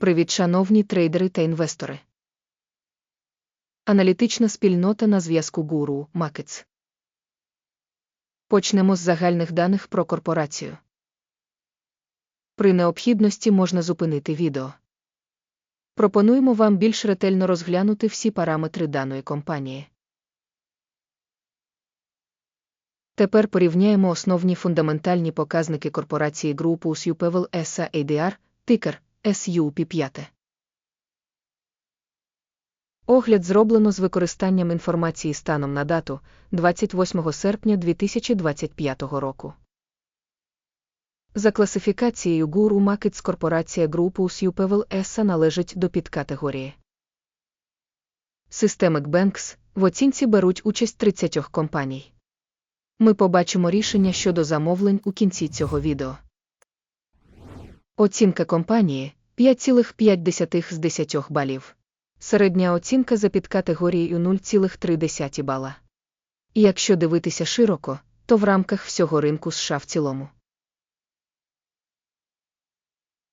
Привіт, шановні трейдери та інвестори. Аналітична спільнота на зв'язку Guru Markets. Почнемо з загальних даних про корпорацію. При необхідності можна зупинити відео. Пропонуємо вам більш ретельно розглянути всі параметри даної компанії. Тепер порівняємо основні фундаментальні показники корпорації групу Supewell SA ADR, тикер SUP5. Огляд зроблено з використанням інформації станом на дату 28 серпня 2025 року. За класифікацією Guru Markets корпорація групу Supewell SA належить до підкатегорії. Systemic Banks в оцінці беруть участь 30 компаній. Ми побачимо рішення щодо замовлень у кінці цього відео. Оцінка компанії 5,5 з 10 балів. Середня оцінка за підкатегорією 0,3 бала. І якщо дивитися широко, то в рамках всього ринку США в цілому.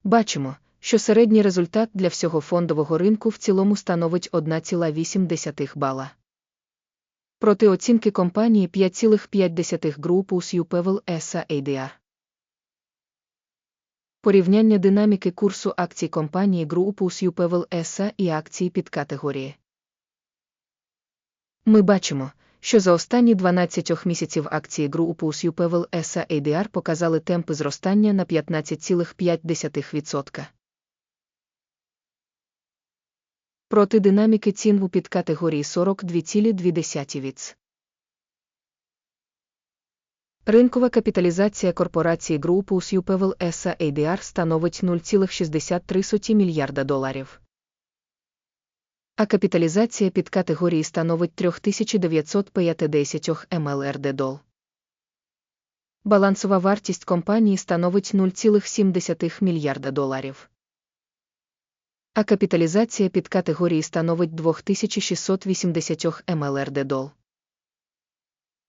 Бачимо, що середній результат для всього фондового ринку в цілому становить 1,8 бала. Проти оцінки компанії 5,5 групу Supewell SA. Порівняння динаміки курсу акцій компанії групу Supewell SA і акції під категорії. Ми бачимо, що за останні 12 місяців акції групу Supewell SA ADR показали темпи зростання на 15,5%. Проти динаміки цін у підкатегорії 42,2 віц. Ринкова капіталізація корпорації групу Supewell SA ADR становить 0,63 мільярда доларів. А капіталізація під категорії становить 3950 МЛРД дол. Балансова вартість компанії становить 0,7 мільярда доларів. А капіталізація під категорії становить 2680 МЛРД дол.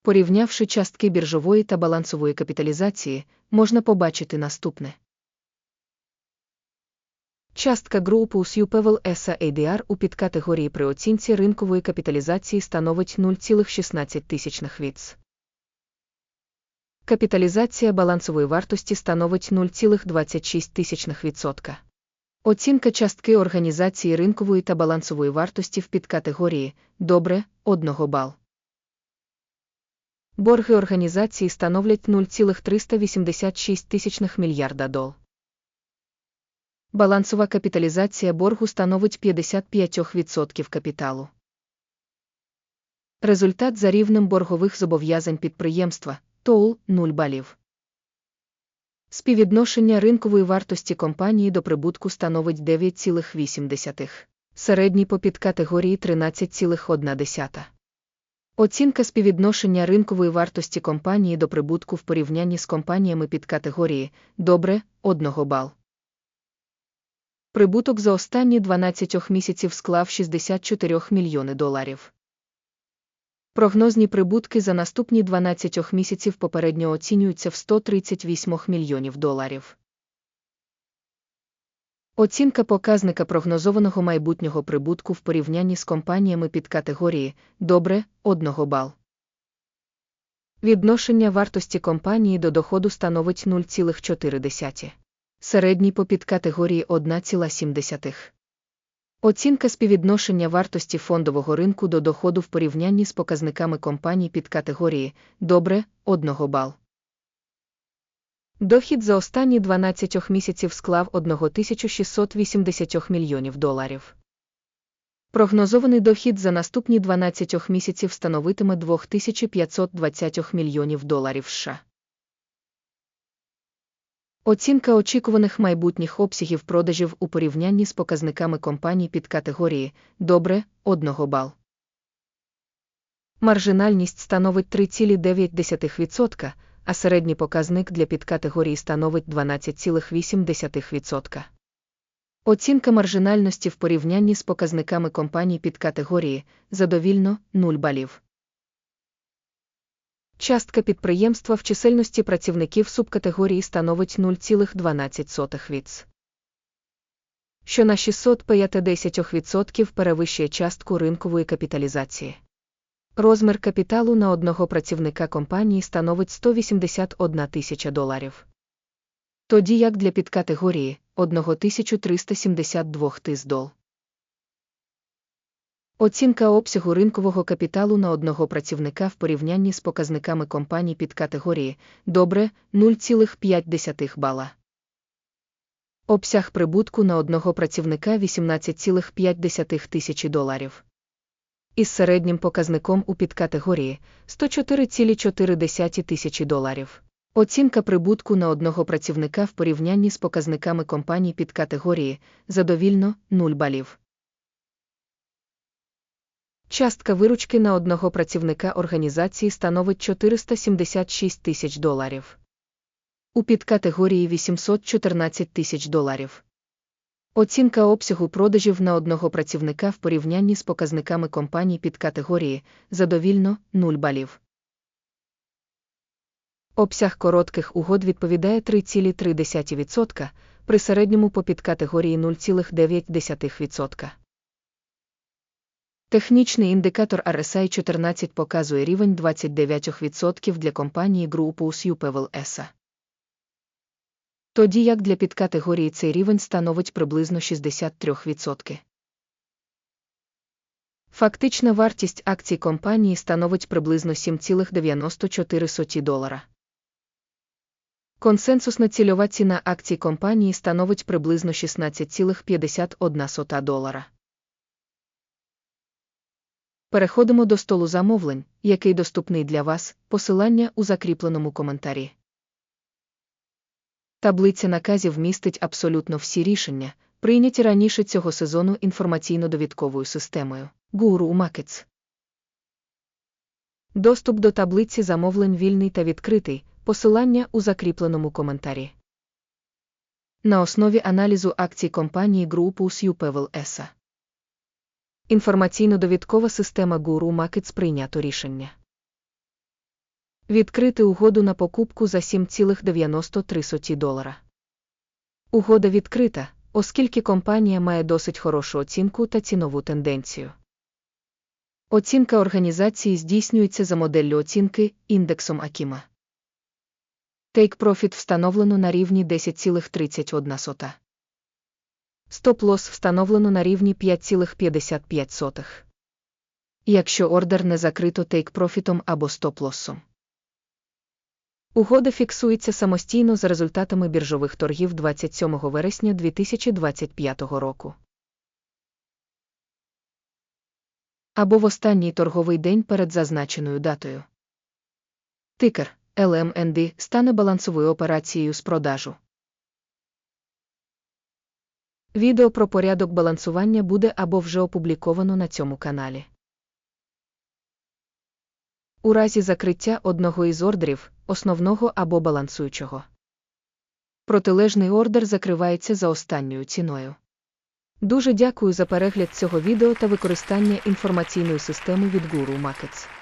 Порівнявши частки біржової та балансової капіталізації, можна побачити наступне. Частка групу Supewell SA ADR у підкатегорії при оцінці ринкової капіталізації становить 0,16 тисячних віц. Капіталізація балансової вартості становить 0,26 тисячних відсотка. Оцінка частки організації ринкової та балансової вартості в підкатегорії добре 1 бал. Борги організації становлять 0,386 тисячних мільярда дол. Балансова капіталізація боргу становить 55% капіталу. Результат за рівнем боргових зобов'язань підприємства ТОУЛ 0 балів. Співвідношення ринкової вартості компанії до прибутку становить 9,8, середній по підкатегорії 13,1. Оцінка співвідношення ринкової вартості компанії до прибутку в порівнянні з компаніями під категорії добре 1 бал. Прибуток за останні 12 місяців склав 64 мільйони доларів. Прогнозні прибутки за наступні 12 місяців попередньо оцінюються в 138 мільйонів доларів. Оцінка показника прогнозованого майбутнього прибутку в порівнянні з компаніями під категорії добре 1 бал. Відношення вартості компанії до доходу становить 0,4. Середній по підкатегорії 1,7. Оцінка співвідношення вартості фондового ринку до доходу в порівнянні з показниками компаній під категорії добре 1 бал. Дохід за останні 12 місяців склав 1680 мільйонів доларів. Прогнозований дохід за наступні 12 місяців становитиме 2520 мільйонів доларів США. Оцінка очікуваних майбутніх обсягів продажів у порівнянні з показниками компаній під категорії добре 1 бал. Маржинальність становить 3,9%, а середній показник для підкатегорії становить 12,8%. Оцінка маржинальності в порівнянні з показниками компаній під категорії задовільно 0 балів. Частка підприємства в чисельності працівників субкатегорії становить 0,12 віц. що на 650% перевищує частку ринкової капіталізації. Розмір капіталу на одного працівника компанії становить 181 тисяча доларів. Тоді як для підкатегорії 1372 тис дол. Оцінка обсягу ринкового капіталу на одного працівника в порівнянні з показниками компаній підкатегорії добре 0,5 бала. Обсяг прибутку на одного працівника 18,5 тисячі доларів. Із середнім показником у підкатегорії 104,4 тисячі доларів. Оцінка прибутку на одного працівника в порівнянні з показниками компаній підкатегорії задовільно 0 балів. Частка виручки на одного працівника організації становить 476 тисяч доларів. У підкатегорії 814 тисяч доларів. Оцінка обсягу продажів на одного працівника в порівнянні з показниками компаній підкатегорії задовільно 0 балів. Обсяг коротких угод відповідає 3,3%, при середньому по підкатегорії 0,9%. Технічний індикатор RSI 14 показує рівень 29% для компанії Groupus Uplevel SA. Тоді як для підкатегорії цей рівень становить приблизно 63%. Фактична вартість акцій компанії становить приблизно 7,94 долара. Консенсусна цільова ціна акцій компанії становить приблизно 16,51 долара. Переходимо до столу замовлень, який доступний для вас, посилання у закріпленому коментарі. Таблиця наказів містить абсолютно всі рішення, прийняті раніше цього сезону інформаційно-довідковою системою Guru Markets. Доступ до таблиці замовлень вільний та відкритий, посилання у закріпленому коментарі. На основі аналізу акцій компанії Groupus Uplevel SA. Інформаційно-довідкова система Guru Markets прийнято рішення. Відкрити угоду на покупку за 7,93 долара. Угода відкрита, оскільки компанія має досить хорошу оцінку та цінову тенденцію. Оцінка організації здійснюється за моделлю оцінки індексом Акіма. Take Profit встановлено на рівні 10,31. Стоп-лосс встановлено на рівні 5,55. Якщо ордер не закрито тейк-профітом або стоп-лоссом. Угода фіксується самостійно за результатами біржових торгів 27 вересня 2025 року. Або в останній торговий день перед зазначеною датою. Тикер LMND стане балансовою операцією з продажу. Відео про порядок балансування буде або вже опубліковано на цьому каналі. У разі закриття одного із ордерів, основного або балансуючого. Протилежний ордер закривається за останньою ціною. Дуже дякую за перегляд цього відео та використання інформаційної системи від Guru Markets.